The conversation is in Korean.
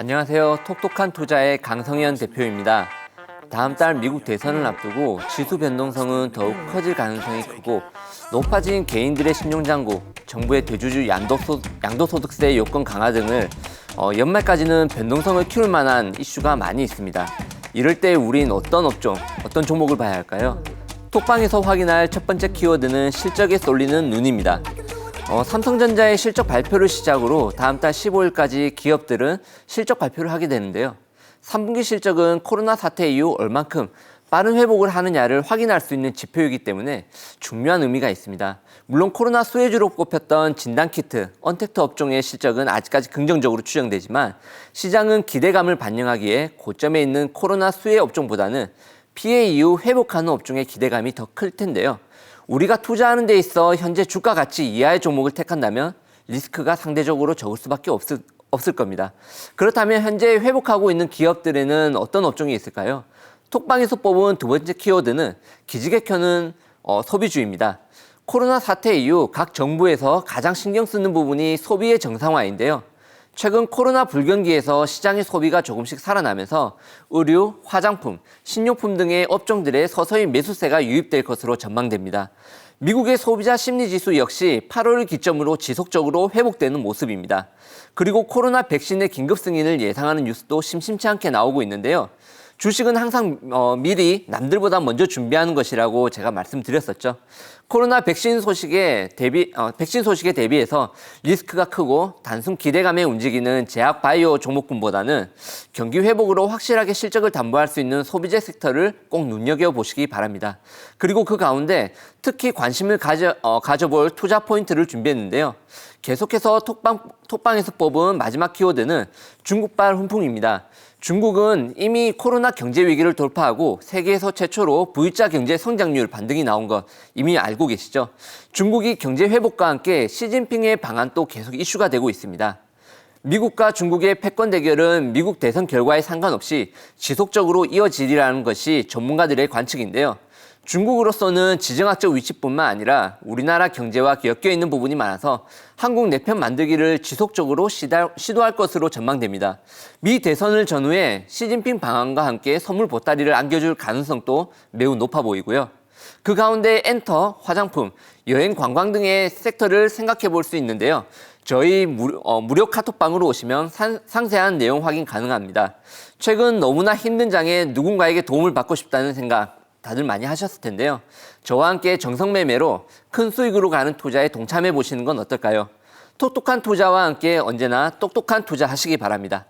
안녕하세요. 톡톡한 투자의 강성현 대표입니다. 다음 달 미국 대선을 앞두고 지수 변동성은 더욱 커질 가능성이 크고 높아진 개인들의 신용장구, 정부의 대주주 양도소, 양도소득세 요건 강화 등을 어, 연말까지는 변동성을 키울 만한 이슈가 많이 있습니다. 이럴 때 우린 어떤 업종, 어떤 종목을 봐야 할까요? 톡방에서 확인할 첫 번째 키워드는 실적에 쏠리는 눈입니다. 어, 삼성전자의 실적 발표를 시작으로 다음 달 15일까지 기업들은 실적 발표를 하게 되는데요. 3분기 실적은 코로나 사태 이후 얼만큼 빠른 회복을 하느냐를 확인할 수 있는 지표이기 때문에 중요한 의미가 있습니다. 물론 코로나 수혜주로 꼽혔던 진단키트, 언택트 업종의 실적은 아직까지 긍정적으로 추정되지만 시장은 기대감을 반영하기에 고점에 있는 코로나 수혜 업종보다는 피해 이후 회복하는 업종의 기대감이 더 클 텐데요. 우리가 투자하는 데 있어 현재 주가 가치 이하의 종목을 택한다면 리스크가 상대적으로 적을 수밖에 없을, 없을 겁니다. 그렇다면 현재 회복하고 있는 기업들에는 어떤 업종이 있을까요? 톡방에서 뽑은 두 번째 키워드는 기지개 켜는 어, 소비주입니다. 코로나 사태 이후 각 정부에서 가장 신경 쓰는 부분이 소비의 정상화인데요. 최근 코로나 불경기에서 시장의 소비가 조금씩 살아나면서 의류, 화장품, 식료품 등의 업종들에 서서히 매수세가 유입될 것으로 전망됩니다. 미국의 소비자 심리 지수 역시 8월을 기점으로 지속적으로 회복되는 모습입니다. 그리고 코로나 백신의 긴급 승인을 예상하는 뉴스도 심심치 않게 나오고 있는데요. 주식은 항상 어, 미리 남들보다 먼저 준비하는 것이라고 제가 말씀드렸었죠. 코로나 백신 소식에 대비 어, 백신 소식에 대비해서 리스크가 크고 단순 기대감에 움직이는 제약 바이오 종목군보다는 경기 회복으로 확실하게 실적을 담보할 수 있는 소비재 섹터를 꼭 눈여겨 보시기 바랍니다. 그리고 그 가운데 특히 관심을 가져 어, 가져볼 투자 포인트를 준비했는데요. 계속해서 톡방 톡방에서 뽑은 마지막 키워드는 중국발 훈풍입니다. 중국은 이미 코로나 경제 위기를 돌파하고 세계에서 최초로 V자 경제 성장률 반등이 나온 것 이미 알고 계시죠? 중국이 경제 회복과 함께 시진핑의 방안도 계속 이슈가 되고 있습니다. 미국과 중국의 패권 대결은 미국 대선 결과에 상관없이 지속적으로 이어지리라는 것이 전문가들의 관측인데요. 중국으로서는 지정학적 위치뿐만 아니라 우리나라 경제와 엮여 있는 부분이 많아서 한국 내편 만들기를 지속적으로 시도할 것으로 전망됩니다. 미 대선을 전후해 시진핑 방안과 함께 선물 보따리를 안겨줄 가능성도 매우 높아 보이고요. 그 가운데 엔터, 화장품, 여행 관광 등의 섹터를 생각해 볼 수 있는데요. 저희 무료, 어, 무료 카톡방으로 오시면 산, 상세한 내용 확인 가능합니다. 최근 너무나 힘든 장에 누군가에게 도움을 받고 싶다는 생각 다들 많이 하셨을 텐데요. 저와 함께 정성매매로 큰 수익으로 가는 투자에 동참해 보시는 건 어떨까요? 똑똑한 투자와 함께 언제나 똑똑한 투자 하시기 바랍니다.